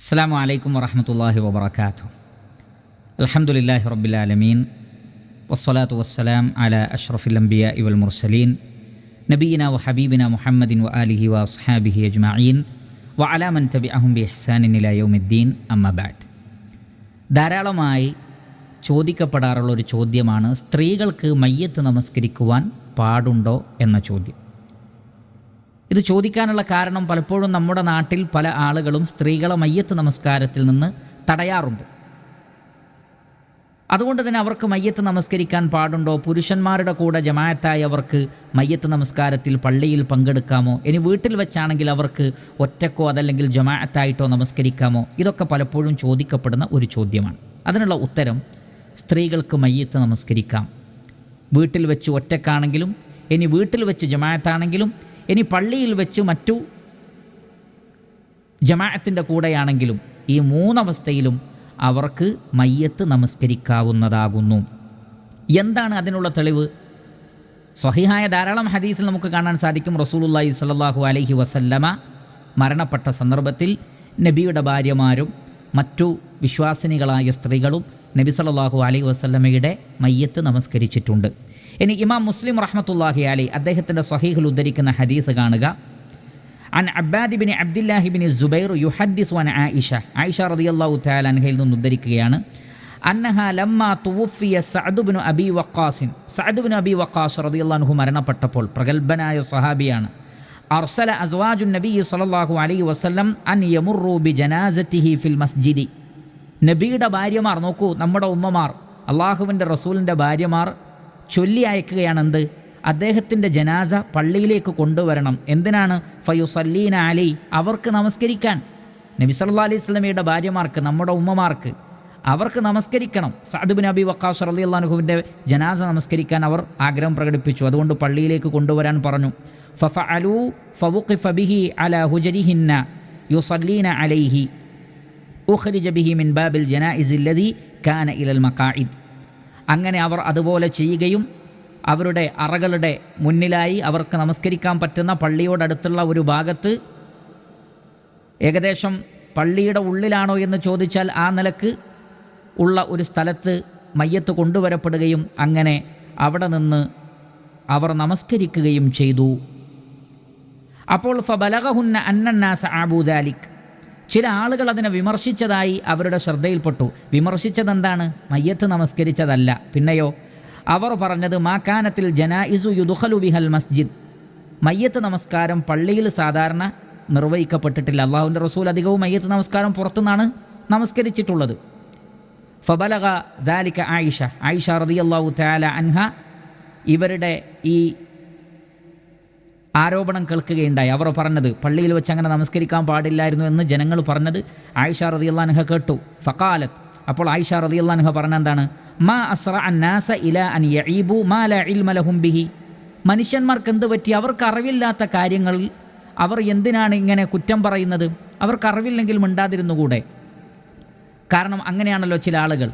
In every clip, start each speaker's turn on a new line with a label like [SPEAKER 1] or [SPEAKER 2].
[SPEAKER 1] അസ്സാം വലൈക്കും വറഹമത്തല്ലാഹി വബർക്കാത്തു അലഹമുല്ലാഹി റബ്ബിലാലമീൻ വസ്സലാത്തു വസ്സലാം അല അഷ്റഫുൽ അംബിയ ഇവൽ മുർസലീൻ. നബീന വ ഹബീബിന മുഹമ്മദിൻ വ ആലിഹി വ അസ്ഹാബിഹി അജ്മഈൻ. വ അലാമൻ തബി അഹുബി ഇഹ്സാനിൻ ഇലയോമുദ്ദീൻ അമ്മബാദ് ധാരാളമായി ചോദിക്കപ്പെടാറുള്ള ഒരു ചോദ്യമാണ് സ്ത്രീകൾക്ക് മയ്യത്ത് നമസ്കരിക്കുവാൻ പാടുണ്ടോ എന്ന ചോദ്യം. ഇത് ചോദിക്കാനുള്ള കാരണം പലപ്പോഴും നമ്മുടെ നാട്ടിൽ പല ആളുകളും സ്ത്രീകളെ മയ്യത്ത് നമസ്കാരത്തിൽ നിന്ന് തടയാറുണ്ട്. അതുകൊണ്ട് തന്നെ അവർക്ക് മയ്യത്ത് നമസ്കരിക്കാൻ പാടുണ്ടോ? പുരുഷന്മാരുടെ കൂടെ ജമായത്തായി അവർക്ക് മയ്യത്ത് നമസ്കാരത്തിൽ പള്ളിയിൽ പങ്കെടുക്കാമോ? ഇനി വീട്ടിൽ വെച്ചാണെങ്കിൽ അവർക്ക് ഒറ്റക്കോ അതല്ലെങ്കിൽ ജമായത്തായിട്ടോ നമസ്കരിക്കാമോ? ഇതൊക്കെ പലപ്പോഴും ചോദിക്കപ്പെടുന്ന ഒരു ചോദ്യമാണ്. അതിനുള്ള ഉത്തരം സ്ത്രീകൾക്ക് മയ്യത്ത് നമസ്കരിക്കാം. വീട്ടിൽ വെച്ച് ഒറ്റക്കാണെങ്കിലും ഇനി വീട്ടിൽ വെച്ച് ജമാഅത്താണെങ്കിലും ഇനി പള്ളിയിൽ വെച്ച് മറ്റു ജമാഅത്തിന്റെ കൂടെയാണെങ്കിലും ഈ മൂന്നവസ്ഥയിലും അവർക്ക് മയ്യത്ത് നമസ്കരിക്കാവുന്നതാകുന്നു. എന്താണ് അതിനുള്ള തെളിവ്? സ്വഹിഹായ ധാരാളം ഹദീസിൽ നമുക്ക് കാണാൻ സാധിക്കും. റസൂലുല്ലാഹി സ്വല്ലല്ലാഹു അലൈഹി വസല്ലമ മരണപ്പെട്ട സന്ദർഭത്തിൽ നബിയുടെ ഭാര്യമാരും മറ്റു വിശ്വാസിനികളായ സ്ത്രീകളും നബി സല്ലല്ലാഹു അലൈഹി വസല്ലമയുടെ മയ്യത്ത് നമസ്കരിച്ചിട്ടുണ്ട്. ഇനി ഇമാം മുസ്ലിം റഹ്മത്തുല്ലാഹി അലി അദ്ദേഹത്തിന്റെ സഹീഹിൽ ഉദ്ധരിക്കുന്ന ഹദീസ് കാണുക. അൻ അബ്ബാദി ബിൻ അബ്ദുല്ലാഹി ബിൻ സുബൈർ യുഹദ്ദിസ് വൻ ആയിഷ. ആയിഷ റളിയല്ലാഹു തആല അൻഹയിൽ നിന്ന് ഉദ്ധരിക്കുകയാണ്. അന്നഹ ലമ്മ തുവുഫിയ സഅദുബിനു അബി വക്കാസിൻ സഅദുബിനു അബി വക്കാസ് റളിയല്ലാഹു മരണപ്പെട്ടപ്പോൾ പ്രഗത്ഭനായ സഹാബിയാണ് അർസല അസ്വാജു നബി സലാഹു അലൈഹി വസ്ലം അൻ യമുറു ബി ജനാസത്തിഹി ഫിൽ മസ്ജിദി. നബിയുടെ ഭാര്യമാർ നോക്കൂ നമ്മുടെ ഉമ്മമാർ അള്ളാഹുവിന്റെ റസൂലിന്റെ ഭാര്യമാർ ചൊല്ലി അയക്കുകയാണ് എന്ത് അദ്ദേഹത്തിന്റെ ജനാസ പള്ളിയിലേക്ക് കൊണ്ടുവരണം. എന്തിനാണ്? ഫയുസല്ലീൻ അലി അവർക്ക് നമസ്കരിക്കാൻ. നബി സല്ലാ അലൈഹി സ്വലമിയുടെ ഭാര്യമാർക്ക് നമ്മുടെ ഉമ്മമാർക്ക് അവർക്ക് നമസ്കരിക്കണം. സാദുബിൻ അബി വക്കാസ് അലി അള്ളാഹുവിന്റെ ജനാസ നമസ്കരിക്കാൻ അവർ ആഗ്രഹം പ്രകടിപ്പിച്ചു. അതുകൊണ്ട് പള്ളിയിലേക്ക് കൊണ്ടുവരാൻ പറഞ്ഞു. ഫഫ അലു ഫവുഖി ഫബിഹി അല ഹുജരിഹിന്ന യുസല്ലീന അലൈഹി. ഉഖരിജ ബിഹി മിൻ ബാബിൽ ജനാഇസില്ലതി കാന ഇലൽ മക്കായിദ് അങ്ങനെ അവർ അതുപോലെ ചെയ്യുകയും അവരുടെ അറകളുടെ മുന്നിലായി അവർക്ക് നമസ്കരിക്കാൻ പറ്റുന്ന പള്ളിയോടടുത്തുള്ള ഒരു ഭാഗത്ത് ഏകദേശം പള്ളിയുടെ ഉള്ളിലാണോ എന്ന് ചോദിച്ചാൽ ആ നിലയ്ക്ക് ഉള്ള ഒരു സ്ഥലത്ത് മയ്യത്ത് കൊണ്ടുവരപ്പെടുകയും അങ്ങനെ അവിടെ നിന്ന് അവർ നമസ്കരിക്കുകയും ചെയ്തു. അപ്പോൾ ഫബലഹുന്ന അന്നന്നാസ ആബൂദാലിക് ചില ആളുകൾ അതിനെ വിമർശിച്ചതായി അവരുടെ ശ്രദ്ധയിൽപ്പെട്ടു. വിമർശിച്ചതെന്താണ്? മയ്യത്ത് നമസ്കരിച്ചതല്ല. പിന്നെയോ അവർ പറഞ്ഞത് മാക്കാനത്തിൽ ജനായിസു യുദുഖലു ബിഹൽ മസ്ജിദ്. മയ്യത്ത് നമസ്കാരം പള്ളിയിൽ സാധാരണ നിർവഹിക്കപ്പെട്ടിട്ടില്ല. അള്ളാഹുവിന്റെ റസൂൽ അധികവും മയ്യത്ത് നമസ്കാരം പുറത്തുനിന്നാണ് നമസ്കരിച്ചിട്ടുള്ളത്. ഫബലക ദാലിക ആയിഷ. ആയിഷ റതി അള്ളാഹു താല അൻഹ ഇവരുടെ ഈ ആരോപണം കേൾക്കുകയുണ്ടായി. അവർ പറഞ്ഞത് പള്ളിയിൽ വെച്ച് അങ്ങനെ നമസ്കരിക്കാൻ പാടില്ലായിരുന്നു എന്ന് ജനങ്ങൾ പറഞ്ഞത് ആയിഷ റതി അള്ളാൻഹ കേട്ടു. ഫക്കാലത്ത് അപ്പോൾ ആയിഷ റതി അള്ളാൻഹ പറഞ്ഞ എന്താണ്? മാ അസ്ര അന്നാസ ഇല അൻ യഈബു മാ ല ഇൽമലഹും ബിഹി. മനുഷ്യന്മാർക്ക് എന്ത് പറ്റി? അവർക്ക് അറിവില്ലാത്ത കാര്യങ്ങളിൽ അവർ എന്തിനാണ് ഇങ്ങനെ കുറ്റം പറയുന്നത്? അവർക്ക് അറിവില്ലെങ്കിൽ മിണ്ടാതിരുന്നുകൂടെ? കാരണം അങ്ങനെയാണല്ലോ ചില ആളുകൾ.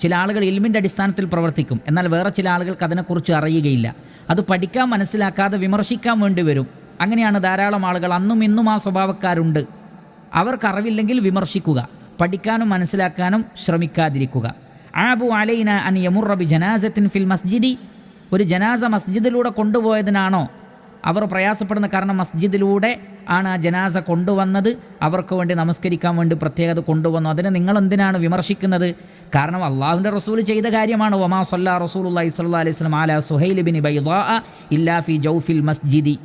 [SPEAKER 1] ചില ആളുകൾ ഇൽമിന്റെ അടിസ്ഥാനത്തിൽ പ്രവർത്തിക്കും. എന്നാൽ വേറെ ചില ആളുകൾക്ക് അതിനെക്കുറിച്ച് അറിയുകയില്ല. അത് പഠിക്കാൻ മനസ്സിലാക്കാതെ വിമർശിക്കാൻ വേണ്ടി വരും. അങ്ങനെയാണ് ധാരാളം ആളുകൾ അന്നും ഇന്നും ആ സ്വഭാവക്കാരുണ്ട്. അവർക്ക് അറിവില്ലെങ്കിൽ വിമർശിക്കുക. പഠിക്കാനും മനസ്സിലാക്കാനും ശ്രമിക്കാതിരിക്കുക. ആബു അലൈന അൻ യമുറബി ജനാസത്തിൻ ഫിൽ മസ്ജിദി. ഒരു ജനാസ മസ്ജിദിലൂടെ കൊണ്ടുപോയതിനാണോ? അവർ പ്രയാസപ്പെടുന്ന കാരണം മസ്ജിദിലൂടെ ആണ് ആ ജനാസ കൊണ്ടുവന്നത്. അവർക്ക് വേണ്ടി നമസ്കരിക്കാൻ വേണ്ടി പ്രത്യേകത കൊണ്ടുവന്നു. അതിനെ നിങ്ങൾ എന്തിനാണ് വിമർശിക്കുന്നത്? കാരണം അള്ളാഹുവിന്റെ റസൂൽ ചെയ്ത കാര്യമാണ്. ഒമാ സല്ലാ അള്ളഹി സ്വല്ലാ അലൈഹി സ്വലം ആല സുഹൈൽ ബിൻ ബൈദാ ഇല്ലാ ഫി ജൗഫിൽ മസ്ജിദി.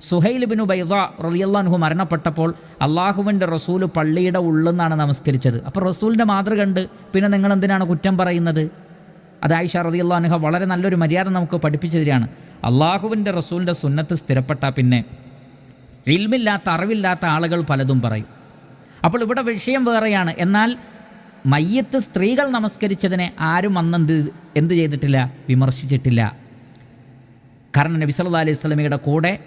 [SPEAKER 1] സുഹൈൽ ബിൻ ബൈദ റളിയല്ലാഹു മരണപ്പെട്ടപ്പോൾ അള്ളാഹുവിന്റെ റസൂൽ പള്ളിയുടെ ഉള്ളെന്നാണ് നമസ്കരിച്ചത്. അപ്പോൾ റസൂലിന്റെ മാതൃക ഉണ്ട് പിന്നെ നിങ്ങൾ എന്തിനാണ് കുറ്റം പറയുന്നത്? അത് ആയിഷ റളിയല്ലാഹുഹ വളരെ നല്ലൊരു മര്യാദ നമുക്ക് പഠിപ്പിച്ചു തരികയാണ്. അള്ളാഹുവിന്റെ റസൂലിന്റെ സുന്നത്ത് സ്ഥിരപ്പെട്ട പിന്നെ ഇൽമില്ലാത്ത അറിവില്ലാത്ത ആളുകൾ പലതും പറയും. അപ്പോൾ ഇവിടെ വിഷയം വേറെയാണ്. എന്നാൽ മയ്യത്ത് സ്ത്രീകൾ നമസ്കരിച്ചതിനെ ആരും അന്നെന്ത് എന്ത് ചെയ്തിട്ടില്ല? വിമർശിച്ചിട്ടില്ല. കാരണം നബി സല്ലല്ലാഹു അലൈഹി സ്വലമിയുടെ കൂടെ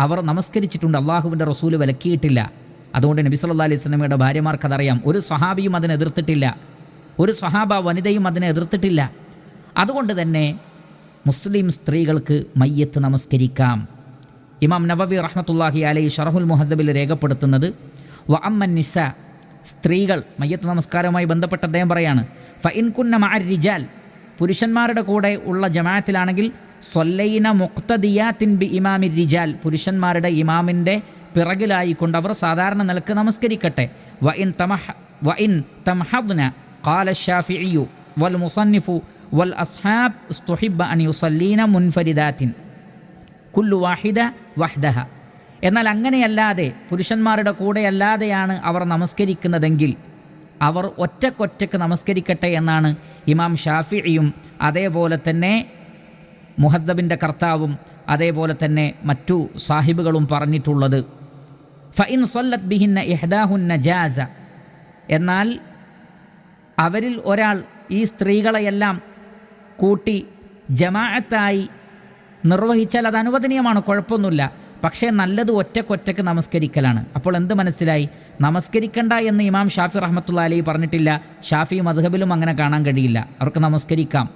[SPEAKER 1] അവർ നമസ്കരിച്ചിട്ടുണ്ട് അള്ളാഹുവിന്റെ റസൂൽ വിലക്കിയിട്ടില്ല. അതുകൊണ്ട് നബി സല്ലല്ലാഹു അലൈഹി സ്വലമിയുടെ ഭാര്യമാർക്ക് അതറിയാം ഒരു സ്വഹാബിയും അതിനെ എതിർത്തിട്ടില്ല. ഒരു സ്വഹാബ വനിതയും അതിനെ എതിർത്തിട്ടില്ല. അതുകൊണ്ട് തന്നെ മുസ്ലിം സ്ത്രീകൾക്ക് മയ്യത്ത് നമസ്കരിക്കാം. ഇമാം നവവി റഹ്മത്തുല്ലാഹി അലൈ ഷറഹുൽ മുഹദ്ദബിൽ രേഖപ്പെടുത്തുന്നത് വ അമ്മൻ നിസ സ്ത്രീകൾ മയ്യത്ത് നമസ്കാരവുമായി ബന്ധപ്പെട്ട അദ്ദേഹം പറയാണ് ഫ ഇൻകുന്ന മഅ റിജാൽ പുരുഷന്മാരുടെ കൂടെ ഉള്ള ജമാഅത്തിലാണെങ്കിൽ സൊല്ലൈന മുക്തദിയാത്തിൻ ബി ഇമാമി റിജാൽ പുരുഷന്മാരുടെ ഇമാമിന്റെ പിറകിലായിക്കൊണ്ട് അവർ സാധാരണ നിലയ്ക്ക് നമസ്കരിക്കട്ടെ വ ഇൻ തമഹ വ ഇൻ തംഹദ്ന ഖാല ഷാഫിഇയു വൽ മുസന്നിഫു വൽ അസ്ഹാബ് സ്തുഹിബ അൻ യുസല്ലീന മുൻഫരിദാത്തിൻ കുല്ലു വാഹിദ വഹ്ദഹ. എന്നാൽ അങ്ങനെയല്ലാതെ പുരുഷന്മാരുടെ കൂടെയല്ലാതെയാണ് അവർ നമസ്കരിക്കുന്നതെങ്കിൽ അവർ ഒറ്റക്കൊറ്റക്ക് നമസ്കരിക്കട്ടെ എന്നാണ് ഇമാം ഷാഫിയും അതേപോലെ തന്നെ മുഹദ്ദബിന്റെ കർത്താവും അതേപോലെ തന്നെ മറ്റു സാഹിബുകളും പറഞ്ഞിട്ടുള്ളത്. ഫഇൻ സൊല്ലത്ത് ബിഹിന്ന ഇഹ്ദാഹുന്ന ജാസ എന്നാൽ അവരിൽ ഒരാൾ ഈ സ്ത്രീകളെയെല്ലാം കൂട്ടി ജമാഅത്തായി നിർവഹിച്ചാൽ അത് അനുവദനീയമാണ് കുഴപ്പമൊന്നുമില്ല. പക്ഷേ നല്ലത് ഒറ്റക്കൊറ്റക്ക് നമസ്കരിക്കലാണ്. അപ്പോൾ എന്ത് മനസ്സിലായി? നമസ്കരിക്കണ്ട എന്ന് ഇമാം ഷാഫി റഹ്മത്തുള്ള അലി പറഞ്ഞിട്ടില്ല. ഷാഫി മധുഹബിലും അങ്ങനെ കാണാൻ കഴിയില്ല. അവർക്ക് നമസ്കരിക്കാം.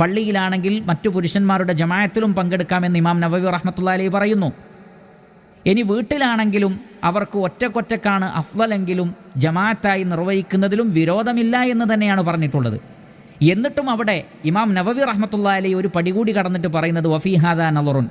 [SPEAKER 1] പള്ളിയിലാണെങ്കിൽ മറ്റു പുരുഷന്മാരുടെ ജമായത്തിലും പങ്കെടുക്കാമെന്ന് ഇമാം നവവി റഹ്മത്തുള്ള അലി പറയുന്നു. ഇനി വീട്ടിലാണെങ്കിലും അവർക്ക് ഒറ്റക്കൊറ്റക്കാണ് അഫ്വലെങ്കിലും ജമാഅത്തായി നിർവഹിക്കുന്നതിലും വിരോധമില്ല എന്ന് തന്നെയാണ് പറഞ്ഞിട്ടുള്ളത്. എന്നിട്ടും അവിടെ ഇമാം നവവി റഹ്മത്തുള്ള അലി ഒരു പടി കൂടി കടന്നിട്ട് പറയുന്നത് വഫീഹാദ നലറുൻ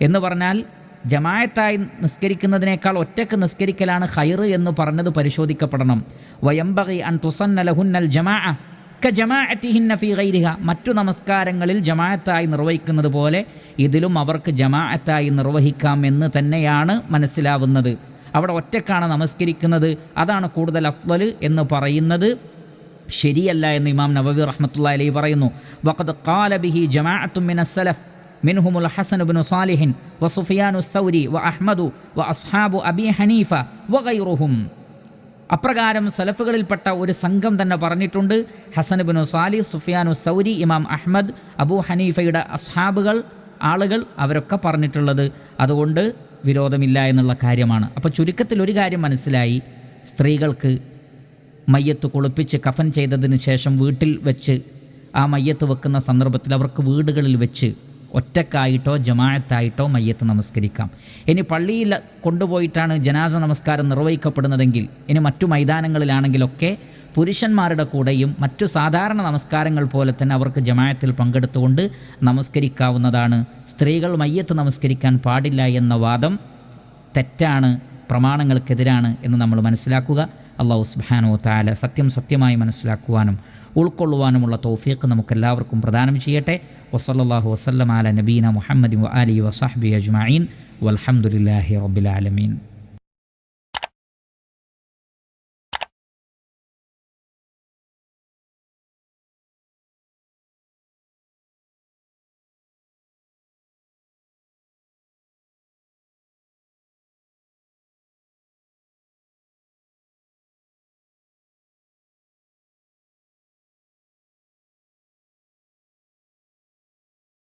[SPEAKER 1] എന്ന് പറഞ്ഞാൽ ജമായത്തായി നിസ്കരിക്കുന്നതിനേക്കാൾ ഒറ്റയ്ക്ക് നിസ്കരിക്കലാണ് ഹൈറ് എന്ന് പറഞ്ഞത് പരിശോധിക്കപ്പെടണം. വയംബകി അൻ തുസന്നലഹുന്നൽ ജമാ ക ജമാഅത്തിഹിന്ന ഫീ മറ്റു നമസ്കാരങ്ങളിൽ ജമാഅത്തായി നിർവഹിക്കുന്നത് പോലെ ഇതിലും അവർക്ക് ജമാഅത്തായി നിർവഹിക്കാം എന്ന് തന്നെയാണ് മനസ്സിലാവുന്നത്. അവിടെ ഒറ്റക്കാണ് നമസ്കരിക്കുന്നത്. അതാണ് കൂടുതൽ അഫ്വൽ എന്ന് പറയുന്നത്. ശരിയല്ല എന്ന് ഇമാം നവവി റഹ്മത്തുള്ള അലൈ പറയുന്നു വഖദ് ഖാല ബിഹി ജമാഅത്തും മിന സലഫ് منهم الحسن بن صالح وسفيان الثوري وأحمد وأصحاب أبي حنيفة وغيرهم അപ്രകാരം സലഫുകളിൽപ്പെട്ട ഒരു സംഘം തന്നെ പറഞ്ഞിട്ടുണ്ട് ഹസനുബിനു സാലി സുഫിയാനു സൗരി ഇമാം അഹ്മദ് അബൂ ഹനീഫയുടെ അസ്ഹാബുകൾ ആളുകൾ അവരൊക്കെ പറഞ്ഞിട്ടുള്ളത് അതുകൊണ്ട് വിരോധമില്ല എന്നുള്ള കാര്യമാണ് അപ്പോൾ ചുരുക്കത്തിൽ ഒരു കാര്യം മനസ്സിലായി സ്ത്രീകൾക്ക് മയ്യത്ത് കുളിപ്പിച്ച് കഫൻ ചെയ്തതിന് ശേഷം വീട്ടിൽ വെച്ച് ആ മയ്യത്ത് വെക്കുന്ന സന്ദർഭത്തിൽ അവർക്ക് വീടുകളിൽ വെച്ച് ഒറ്റക്കായിട്ടോ ജമാഅത്തായിട്ടോ മയ്യത്ത് നമസ്കരിക്കാം. ഇനി പള്ളിയിൽ കൊണ്ടുപോയിട്ടാണ് ജനാസ നമസ്കാരം നിർവഹിക്കപ്പെടുന്നതെങ്കിൽ ഇനി മറ്റു മൈതാനങ്ങളിലാണെങ്കിലൊക്കെ പുരുഷന്മാരുടെ കൂടെയും മറ്റു സാധാരണ നമസ്കാരങ്ങൾ പോലെ തന്നെ അവർക്ക് ജമായത്തിൽ പങ്കെടുത്തുകൊണ്ട് നമസ്കരിക്കാവുന്നതാണ്. സ്ത്രീകൾ മയ്യത്ത് നമസ്കരിക്കാൻ പാടില്ല എന്ന വാദം തെറ്റാണ് പ്രമാണങ്ങൾക്കെതിരാണ് എന്ന് നമ്മൾ മനസ്സിലാക്കുക. അള്ളാഹു സുബാനോ താല സത്യം സത്യമായി മനസ്സിലാക്കുവാനും ഉൾക്കൊള്ളുവാനുമുള്ള തൗഫീഖ് നമുക്കെല്ലാവർക്കും പ്രദാനം ചെയ്യട്ടെ വസല്ലാഹു വസ്ലം ആല നബീന മുഹമ്മദ് അലി വസാഹബി അജ്മീൻ വലഹമുല്ലാഹി റബ്ബിലാലമീൻ